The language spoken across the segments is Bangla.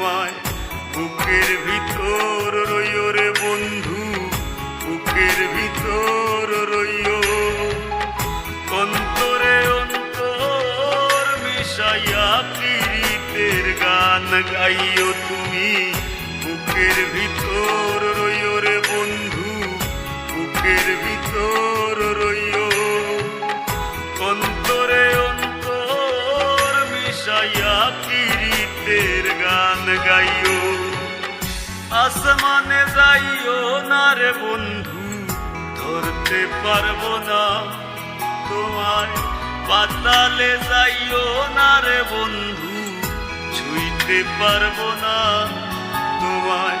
তোমায় বুকের ভিতর রইও রে বন্ধু, বুকের ভিতর রইও। অন্তরে অন্তর মিশাইয়া পীড়িতের গান গাইও তুমি, বুকের ভিতর রইও রে বন্ধু, বুকের ভিতর রইও। অন্তরে অন্তর মিশাইয়া পীড়িতের গান গাইও। আসমানে যাইও না রে বন্ধু, ধরতে পারব না। তোমায় পাতালে যাইও না রে বন্ধু, ছুঁইতে পারব না। তোমায়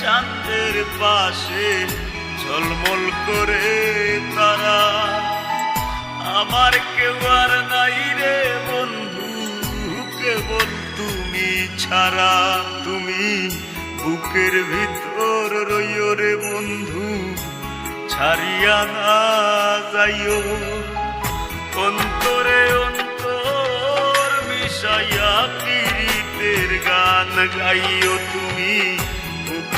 চাঁদের পাশে ঝলমল করে তারা। আমার কেউ আর নাই রে বন্ধু, কেবল তুমি ছাড়া। তুমি বুকের ভিতর রইও রে বন্ধু, ছাড়িয়া না যাইও। অন্তরে অন্তর মিশাইয়া পীড়িতের গান গাইও তুমি।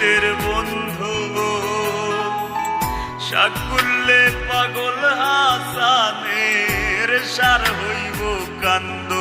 পীড়িতের বন্ধু। সাকুল্লে পাগল হাসানের সার হইব কান্না